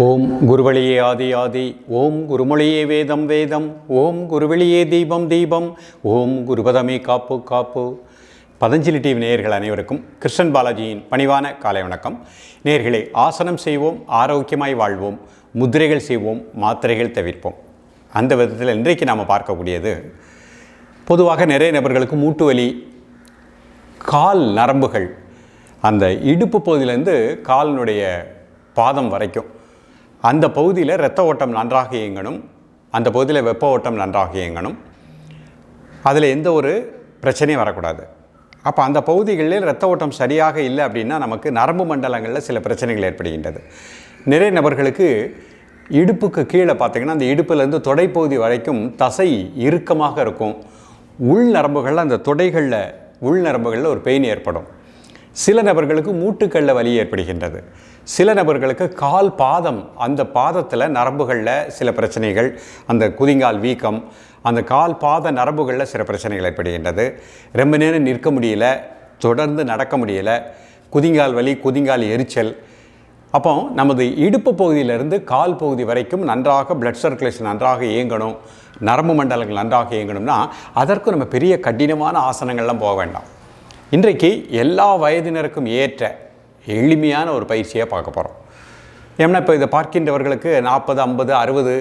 ஓம் குருவழியே ஆதி ஆதி ஓம் குருமொழியே வேதம் வேதம் ஓம் குருவெளியே தீபம் தீபம் ஓம் குருபதமே காப்பு காப்பு. பதஞ்சலி டிவி நேயர்கள் அனைவருக்கும் கிருஷ்ணன் பாலாஜியின் பணிவான காலை வணக்கம். நேர்களை ஆசனம் செய்வோம் ஆரோக்கியமாய் வாழ்வோம் முத்திரைகள் செய்வோம் மாத்திரைகள் தவிர்ப்போம். அந்த விதத்தில் இன்றைக்கு நாம் பார்க்கக்கூடியது பொதுவாக நிறைய நபர்களுக்கு மூட்டு வலி கால் நரம்புகள் அந்த இடுப்பு பகுதியிலேருந்து காலினுடைய பாதம் வரைக்கும் அந்த பகுதியில் இரத்த ஓட்டம் நன்றாக இயங்கணும். அந்த பகுதியில் வெப்ப ஓட்டம் நன்றாக இயங்கணும். அதில் எந்த ஒரு பிரச்சனையும் வரக்கூடாது. அப்போ அந்த பகுதிகளில் இரத்த ஓட்டம் சரியாக இல்லை அப்படின்னா நமக்கு நரம்பு மண்டலங்களில் சில பிரச்சனைகள் ஏற்படுகின்றது. நிறைய நபர்களுக்கு இடுப்புக்கு கீழே பார்த்தீங்கன்னா அந்த இடுப்புலேருந்து தொடைப்பகுதி வரைக்கும் தசை இறுக்கமாக இருக்கும். உள் நரம்புகளில் அந்த தொடைகளில் உள் நரம்புகளில் ஒரு பெயின் ஏற்படும். சில நபர்களுக்கு மூட்டுக்களில் வலி ஏற்படுகின்றது. சில நபர்களுக்கு கால் பாதம் அந்த பாதத்தில் நரம்புகளில் சில பிரச்சனைகள் அந்த குதிங்கால் வீக்கம் அந்த கால் பாத நரம்புகளில் சில பிரச்சனைகள் ஏற்படுகின்றது. ரொம்ப நேரம் நிற்க முடியல தொடர்ந்து நடக்க முடியல குதிங்கால் வலி குதிங்கால் எரிச்சல். அப்போ நமது இடுப்பு பகுதியிலிருந்து கால் பகுதி வரைக்கும் நன்றாக பிளட் சர்க்குலேஷன் நன்றாக இயங்கணும் நரம்பு மண்டலங்கள் நன்றாக இயங்கணும்னா அதற்கு நம்ம பெரிய கடினமான ஆசனங்கள்லாம் போக வேண்டாம். இன்றைக்கு எல்லா வயதினருக்கும் ஏற்ற எளிமையான ஒரு பயிற்சியை பார்க்க போகிறோம் ஏன்னா இப்போ இதை பார்க்கின்றவர்களுக்கு நாற்பது ஐம்பது அறுபது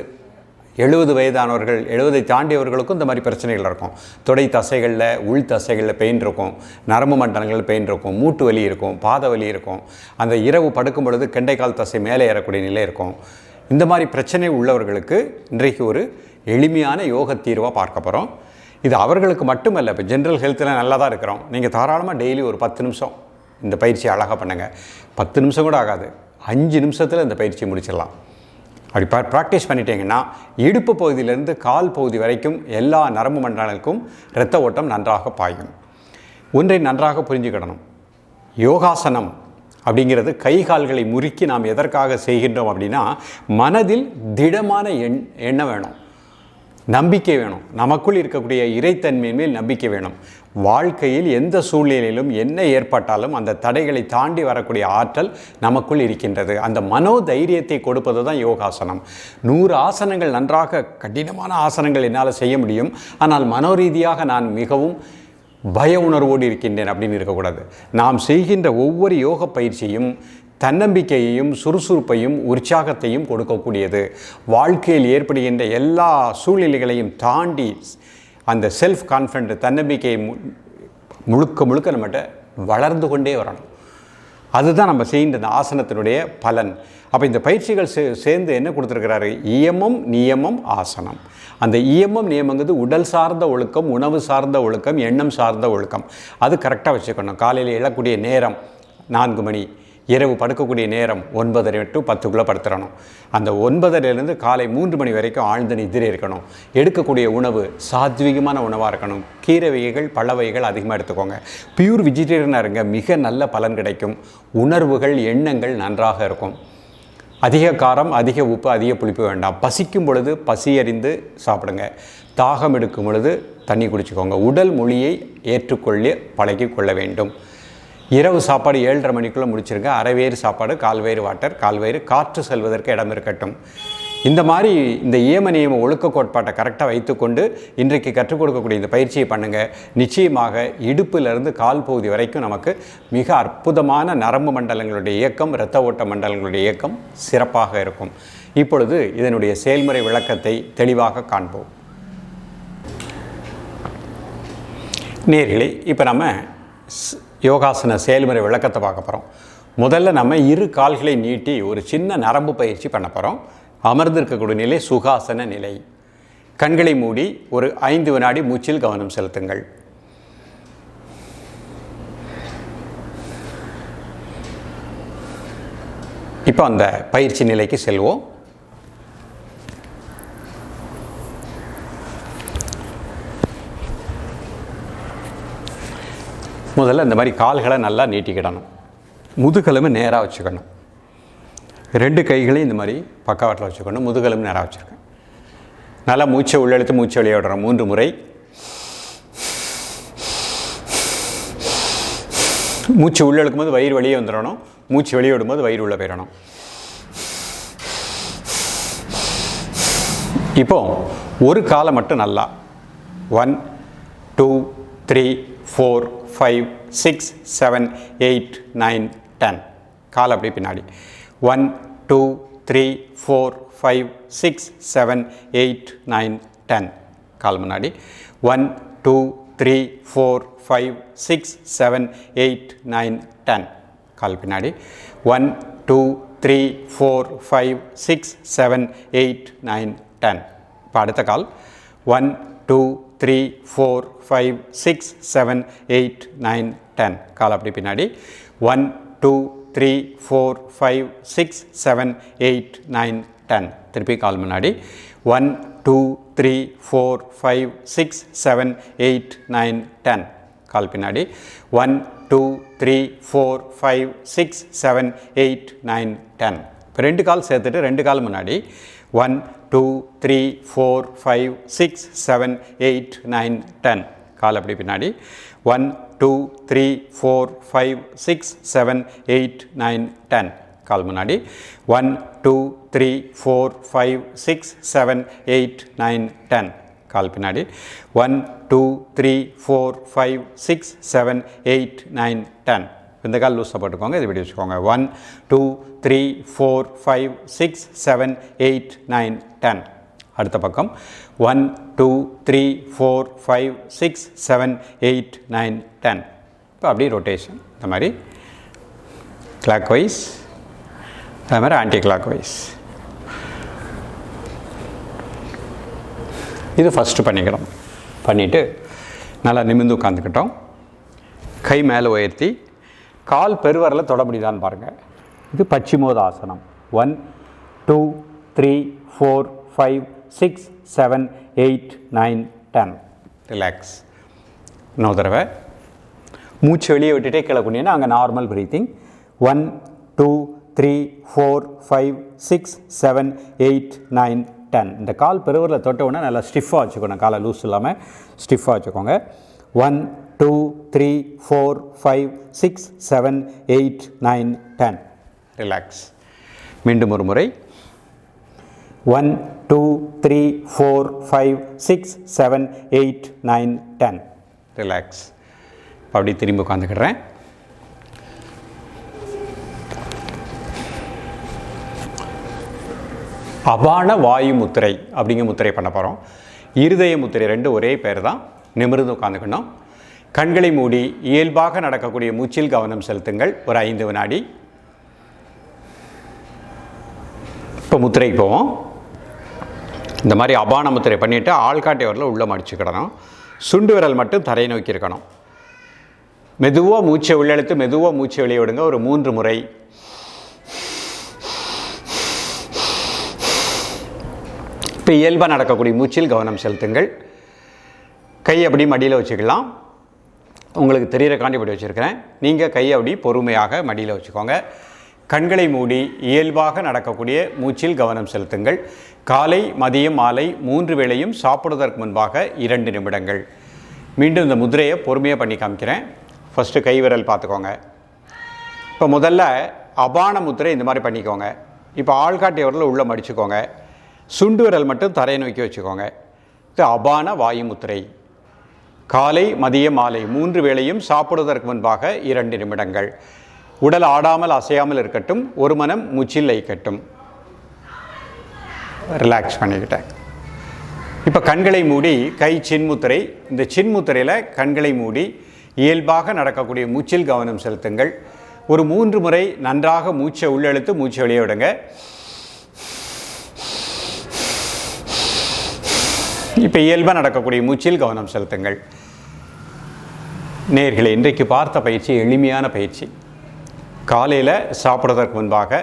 எழுபது வயதானவர்கள் எழுபதை தாண்டியவர்களுக்கும் இந்த மாதிரி பிரச்சனைகள் இருக்கும். தொடை தசைகளில் உள் தசைகளில் பெயின் இருக்கும். நரம்பு மண்டலங்களில் பெயின் இருக்கும். மூட்டு வலி இருக்கும். பாத வலி இருக்கும். அந்த இரவு படுக்கும் பொழுது கெண்டைக்கால் தசை மேலே ஏறக்கூடிய நிலை இருக்கும். இந்த மாதிரி பிரச்சனை உள்ளவர்களுக்கு இன்றைக்கு ஒரு எளிமையான யோக தீர்வாக பார்க்க போகிறோம் இது அவர்களுக்கு மட்டுமல்ல இப்போ ஜென்ரல் ஹெல்த்தில் நல்லா தான் இருக்கிறோம். நீங்கள் தாராளமாக டெய்லி ஒரு பத்து நிமிஷம் இந்த பயிற்சி அழகாக பண்ணுங்கள் பத்து நிமிஷம் கூட ஆகாது. அஞ்சு நிமிஷத்தில் இந்த பயிற்சியை முடிச்சிடலாம். அப்படி பா ப்ராக்டிஸ் பண்ணிட்டீங்கன்னா இடுப்பு பகுதியிலேருந்து கால் பகுதி வரைக்கும் எல்லா நரம்பு மண்டலங்களுக்கும் இரத்த ஓட்டம் நன்றாக பாயும். ஒன்றை நன்றாக புரிஞ்சுக்கிடணும். யோகாசனம் அப்படிங்கிறது கை கால்களை முறுக்கி நாம் எதற்காக செய்கின்றோம் அப்படின்னா மனதில் திடமான எண் எண்ணம் வேணும். நம்பிக்கை வேணும். நமக்குள் இருக்கக்கூடிய இறைத்தன்மை மேல் நம்பிக்கை வேணும். வாழ்க்கையில் எந்த சூழ்நிலையிலும் என்ன ஏற்பட்டாலும் அந்த தடைகளை தாண்டி வரக்கூடிய ஆற்றல் நமக்குள் இருக்கின்றது. அந்த மனோ தைரியத்தை கொடுப்பது தான் யோகாசனம். நூறு ஆசனங்கள் நன்றாக கடினமான ஆசனங்கள் என்னால் செய்ய முடியும். ஆனால் மனோரீதியாக நான் மிகவும் பய உணர்வோடு இருக்கின்றேன் அப்படின்னு இருக்கக்கூடாது. நாம் செய்கின்ற ஒவ்வொரு யோக பயிற்சியும் தன்னம்பிக்கையையும் சுறுசுறுப்பையும் உற்சாகத்தையும் கொடுக்கக்கூடியது. வாழ்க்கையில் ஏற்படுகின்ற எல்லா சூழ்நிலைகளையும் தாண்டி அந்த செல்ஃப் கான்ஃபிடென்ட் தன்னம்பிக்கையை மு- முழுக்க முழுக்க நம்மகிட்ட வளர்ந்து கொண்டே வரணும். அதுதான் நம்ம செய்கின்ற இந்த ஆசனத்தினுடைய பலன். அப்போ இந்த பயிற்சிகள் சே சேர்ந்து என்ன கொடுத்துருக்கிறாரு? இயமம் நியமம் ஆசனம். அந்த இயமம் நியமங்கிறது உடல் சார்ந்த ஒழுக்கம் உணவு சார்ந்த ஒழுக்கம் எண்ணம் சார்ந்த ஒழுக்கம். அது கரெக்டாக வச்சுக்கணும். காலையில் எழக்கூடிய நேரம் நான்கு மணி. இரவு படுக்கக்கூடிய நேரம் ஒன்பதரை டு பத்துக்குள்ளே படுத்துறணும். அந்த ஒன்பதரைலேருந்து காலை மூன்று மணி வரைக்கும் ஆழ்ந்த நிதிரை இருக்கணும். எடுக்கக்கூடிய உணவு சாத்வீகமான உணவாக இருக்கணும். கீரை வகைகள் பழ வகைகள் அதிகமாக எடுத்துக்கோங்க. பியூர் வெஜிடேரியனாக இருங்க. மிக நல்ல பலன் கிடைக்கும். உணர்வுகள் எண்ணங்கள் நன்றாக இருக்கும். அதிக காரம் அதிக உப்பு அதிக புளிப்பு வேண்டாம். பசிக்கும் பொழுது பசி அறிந்து சாப்பிடுங்க. தாகம் எடுக்கும் பொழுது தண்ணி குடிச்சுக்கோங்க. உடல் மொழியை ஏற்றுக்கொள்ள பழகி கொள்ள வேண்டும். இரவு சாப்பாடு ஏழரை மணிக்குள்ளே முடிச்சிருங்க. அரைவேறு சாப்பாடு கால்வேறு வாட்டர் கால்வேறு காற்று செல்வதற்கு இடம் இருக்கட்டும். இந்த மாதிரி இந்த ஏம நியம ஒழுக்க கோட்பாட்டை கரெக்டாக வைத்துக்கொண்டு இன்றைக்கு கற்றுக் கொடுக்கக்கூடிய இந்த பயிற்சியை பண்ணுங்கள் நிச்சயமாக இடுப்பிலிருந்து கால் பகுதி வரைக்கும் நமக்கு மிக அற்புதமான நரம்பு மண்டலங்களுடைய இயக்கம் இரத்த ஓட்ட மண்டலங்களுடைய இயக்கம் சிறப்பாக இருக்கும். இப்பொழுது இதனுடைய செயல்முறை விளக்கத்தை தெளிவாக காண்போம். நேர்களே இப்போ நம்ம ஸ்- யோகாசன செயல்முறை விளக்கத்தை பார்க்க போகிறோம் முதல்ல நம்ம இரு கால்களை நீட்டி ஒரு சின்ன நரம்பு பயிற்சி பண்ண போகிறோம் அமர்ந்திருக்கக்கூடிய நிலை சுகாசன நிலை. கண்களை மூடி ஒரு ஐந்து வினாடி மூச்சில் கவனம் செலுத்துங்கள். இப்போ அந்த பயிற்சி நிலைக்கு செல்வோம். முதல்ல இந்த மாதிரி கால்களை நல்லா நீட்டிக்கிடணும். முதுகெலும்பு நேராக வச்சுக்கணும். ரெண்டு கைகளையும் இந்த மாதிரி பக்கவாட்டில் வச்சுக்கணும். முதுகெலும்பு நேராக வச்சுருக்கேன். நல்லா மூச்சை உள்ளெழுத்து மூச்சை வெளியே விடுறோம் மூன்று முறை. மூச்சு உள்ளே இழுக்கும்போது வயிறு வெளியே வந்துடணும். மூச்சு வெளியே விடும்போது வயிறு உள்ளே போயிடணும். இப்போ ஒரு காலை மட்டும் நல்லா. One two three four five six seven eight nine ten கால் அப்படி பின்னாடி. One two three four five six seven eight nine ten கால் முன்னாடி. One two three four five six seven eight nine ten கால் பின்னாடி. One two three four five six seven eight nine ten இப்போ அடுத்த கால். One two three four five six seven eight nine ten கால் அப்படி பின்னாடி. One two three four five six seven eight nine ten திருப்பி கால் முன்னாடி. One two three four five six seven eight nine ten கால் பின்னாடி. One two three four five six seven eight nine ten இப்போ ரெண்டு கால் சேர்த்துட்டு ரெண்டு கால் முன்னாடி. One two three four five six seven eight nine ten கால் அப்படி பின்னாடி. One two three four five six seven eight nine ten கால் முன்னாடி. One two three four five six seven eight nine ten கால் பின்னாடி. One two three four five six seven eight nine ten இந்த கால் லூஸாக போட்டுக்கோங்க இது இப்படி வச்சுக்கோங்க. One two three four five six seven eight nine ten அடுத்த பக்கம். One two three four five six seven eight nine ten இப்போ அப்படியே ரொட்டேஷன் இந்த மாதிரி. கிளாக் வைஸ் அது மாதிரி ஆன்டி கிளாக் வைஸ் இது ஃபஸ்ட்டு பண்ணிக்கிறோம். பண்ணிவிட்டு நல்லா நிமிர்ந்து உட்காந்துக்கிட்டோம் கை மேலே உயர்த்தி கால் பெருவரில் தொட முடியுதான்னு பாருங்கள் இது பச்சிமோதாசனம். One two three four five six seven eight nine ten relax இன்னொரு தடவை. மூச்சு வெளியே விட்டுட்டே கீழே அங்கே normal breathing one two three four five six seven eight nine ten இந்த கால் பெருவரில் தொட்ட உடனே நல்லா ஸ்டிஃபாக வச்சுக்கணும் காலை லூஸ் இல்லாமல் ஸ்டிஃபாக வச்சுக்கோங்க. One three four five six seven eight nine ten relax மீண்டும் ஒரு முறை. One two three four five six seven eight nine ten relax அப்படி திரும்பி உட்காந்துக்கிறேன் அபான வாயு முத்திரை அப்படிங்கிற முத்திரை பண்ண போகிறோம் இருதய முத்திரை ரெண்டு ஒரே பேர் தான். நிமிர்ந்து உட்காந்துக்கணும் கண்களை மூடி இயல்பாக நடக்கக்கூடிய மூச்சில் கவனம் செலுத்துங்கள். ஒரு ஐந்து வினாடி. இப்போ முத்திரைக்கு போவோம். இந்த மாதிரி அபான முத்திரை பண்ணிவிட்டு ஆள்காட்டை வரல உள்ளே மடிச்சுக்கிடணும் சுண்டு விரல் மட்டும் தரை நோக்கி இருக்கணும். மெதுவாக மூச்சை உள்ளெழுத்து மெதுவாக மூச்சை வெளியே விடுங்க. ஒரு மூன்று முறை. இப்போ இயல்பாக நடக்கக்கூடிய மூச்சில் கவனம் செலுத்துங்கள். கை அப்படி மடியில் வச்சுக்கலாம். உங்களுக்கு தெரிகிற காண்டிபடி வச்சுருக்கிறேன். நீங்கள் கையை அப்படி பொறுமையாக மடியில் வச்சுக்கோங்க. கண்களை மூடி இயல்பாக நடக்கக்கூடிய மூச்சில் கவனம் செலுத்துங்கள். காலை மதியம் மாலை மூன்று வேளையும் சாப்பிடுவதற்கு முன்பாக இரண்டு நிமிடங்கள். மீண்டும் இந்த முதிரையை பொறுமையாக பண்ணி காமிக்கிறேன். ஃபஸ்ட்டு கை விரல் பார்த்துக்கோங்க. இப்போ முதல்ல அபான முத்திரை இந்த மாதிரி பண்ணிக்கோங்க. இப்போ ஆள்காட்டிய விரல் உள்ளே மடிச்சுக்கோங்க. சுண்டு விரல் மட்டும் தரையை நோக்கி வச்சுக்கோங்க. இது அபான வாயு முத்திரை காலை மதிய மாலை மூன்று வேளையும் சாப்பிடுவதற்கு முன்பாக இரண்டு நிமிடங்கள். உடல் ஆடாமல் அசையாமல் இருக்கட்டும் ஒரு மனம் முச்சில் ஐக்கட்டும் ரிலாக்ஸ் பண்ணிக்கிட்டேன். இப்போ கண்களை மூடி கை சின்முத்திரை இந்த சின்முத்திரையில் கண்களை மூடி இயல்பாக நடக்கக்கூடிய மூச்சில் கவனம் செலுத்துங்கள். ஒரு மூன்று முறை நன்றாக மூச்சை உள்ளெழுத்து மூச்சை வெளியே விடுங்க. இப்போ இயல்பாக நடக்கக்கூடிய மூச்சில் கவனம் செலுத்துங்கள். நேர்களை இன்றைக்கு பார்த்த பயிற்சி எளிமையான பயிற்சி. காலையில் சாப்பிட்றதற்கு முன்பாக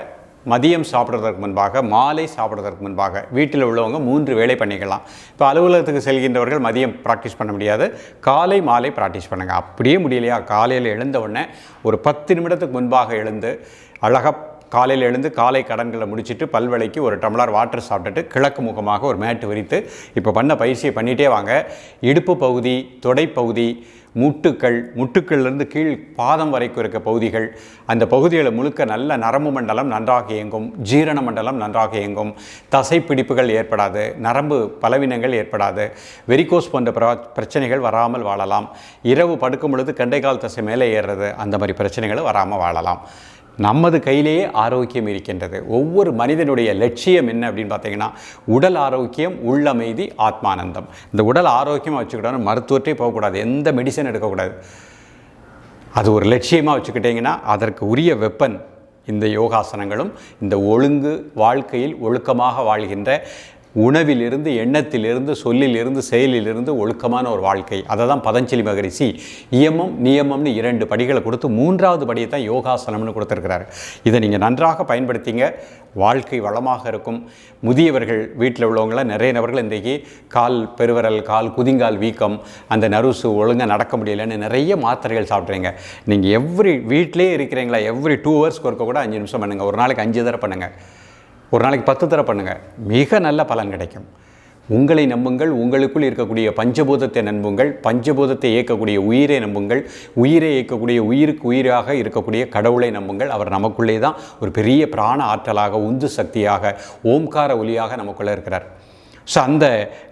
மதியம் சாப்பிட்றதற்கு முன்பாக மாலை சாப்பிட்றதற்கு முன்பாக வீட்டில் உள்ளவங்க மூன்று வேலை பண்ணிக்கலாம். இப்போ அலுவலகத்துக்கு செல்கின்றவர்கள் மதியம் ப்ராக்டிஸ் பண்ண முடியாது காலை மாலை ப்ராக்டிஸ் பண்ணுங்கள் அப்படியே முடியலையா? காலையில் எழுந்த உடனே ஒரு பத்து நிமிடத்துக்கு முன்பாக எழுந்து அழகாக காலையில் எழுந்து காலை கடன்களை முடிச்சுட்டு பல்வளைக்கு ஒரு டம்ளர் வாட்டர் சாப்பிட்டுட்டு கிழக்கு முகமாக ஒரு மேட்டு விரித்து இப்போ பண்ண பயிற்சியை பண்ணிகிட்டே வாங்க. இடுப்பு பகுதி தொடைப்பகுதி முட்டுக்கள் முட்டுக்கள்லேருந்து கீழ் பாதம் வரைக்கும் இருக்க பகுதிகள் அந்த பகுதிகளை முழுக்க நல்ல நரம்பு மண்டலம் நன்றாக இயங்கும் ஜீரண மண்டலம் நன்றாக இயங்கும். தசை பிடிப்புகள் ஏற்படாது நரம்பு பலவீனங்கள் ஏற்படாது. வெரிகோஸ் போன்ற பிர பிரச்சனைகள் வராமல் வாழலாம். இரவு படுக்கும் பொழுது கண்டைக்கால் தசை மேலே ஏறுறது அந்த மாதிரி பிரச்சனைகளை வராமல் வாழலாம். நமது கையிலேயே ஆரோக்கியம் இருக்கின்றது. ஒவ்வொரு மனிதனுடைய லட்சியம் என்ன அப்படின்னு பார்த்தீங்கன்னா உடல் ஆரோக்கியம் உள்ளமைதி ஆத்மானந்தம். இந்த உடல் ஆரோக்கியமாக வச்சுக்கிட்டோன்னு மருத்துவர்கிட்டே போகக்கூடாது. எந்த மெடிசன் எடுக்கக்கூடாது. அது ஒரு லட்சியமாக வச்சுக்கிட்டிங்கன்னா அதற்கு உரிய வெப்பன் இந்த யோகாசனங்களும் இந்த ஒழுங்கு வாழ்க்கையில் ஒழுக்கமாக வாழ்கின்ற உணவிலிருந்து எண்ணத்திலிருந்து சொல்லிலிருந்து செயலிலிருந்து ஒழுக்கமான ஒரு வாழ்க்கை. அதை தான் பதஞ்சலி மகரிஷி. இயமம் நியமம்னு இரண்டு படிகளை கொடுத்து மூன்றாவது படியை தான் யோகாசனம்னு கொடுத்துருக்கிறாரு. இதை நீங்கள் நன்றாக பயன்படுத்திங்க. வாழ்க்கை வளமாக இருக்கும். முதியவர்கள் வீட்டில் உள்ளவங்களாம் நிறைய நபர்கள் இன்றைக்கி கால் பெருவரல் கால் குதிங்கால் வீக்கம் அந்த நருசு ஒழுங்காக நடக்க முடியலன்னு நிறைய மாத்திரைகள் சாப்பிட்றீங்க. நீங்கள் எவ்ரி வீட்டிலே இருக்கிறீங்களா எவ்ரி டூ ஹவர்ஸ்க்கு ஒருக்க கூட அஞ்சு நிமிஷம் பண்ணுங்கள் ஒரு நாளைக்கு அஞ்சு தடவை பண்ணுங்கள் ஒரு நாளைக்கு பத்து தர பண்ணுங்கள் மிக நல்ல பலன் கிடைக்கும். உங்களை நம்புங்கள் உங்களுக்குள் இருக்கக்கூடிய பஞ்சபூதத்தை நம்புங்கள் பஞ்சபூதத்தை இயக்கக்கூடிய உயிரை நம்புங்கள் உயிரை இயக்கக்கூடிய உயிருக்கு உயிராக இருக்கக்கூடிய கடவுளை நம்புங்கள். அவர் நமக்குள்ளே தான் ஒரு பெரிய பிராண ஆற்றலாக உந்து சக்தியாக ஓம்கார ஒலியாக நமக்குள்ளே இருக்கிறார். ஸோ அந்த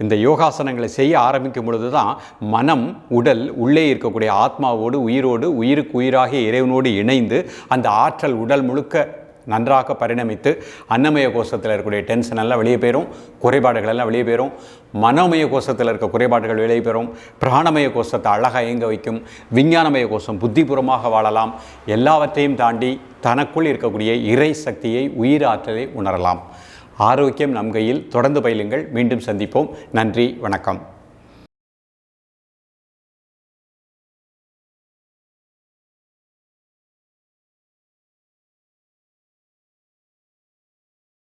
இந்த யோகாசனங்களை செய்ய ஆரம்பிக்கும் பொழுது தான் மனம் உடல் உள்ளே இருக்கக்கூடிய ஆத்மாவோடு உயிரோடு உயிருக்கு உயிராகிய இறைவனோடு இணைந்து அந்த ஆற்றல் உடல் முழுக்க நன்றாக பரிணமித்து அன்னமய கோஷத்தில் இருக்கக்கூடிய டென்ஷன் எல்லாம் வெளியே போயிடும் குறைபாடுகள் எல்லாம் வெளியே போயிடும் மனோமய கோஷத்தில் இருக்க குறைபாடுகள் வெளியே பெறும் பிராணமய கோஷத்தை அழகாக இயங்க வைக்கும். விஞ்ஞானமய கோஷம் புத்திபூர்வமாக வாழலாம். எல்லாவற்றையும் தாண்டி தனக்குள் இருக்கக்கூடிய இறை சக்தியை உயிராற்றலை உணரலாம். ஆரோக்கியம் நம் கையில். தொடர்ந்து பயிலுங்கள். மீண்டும் சந்திப்போம். நன்றி. வணக்கம்.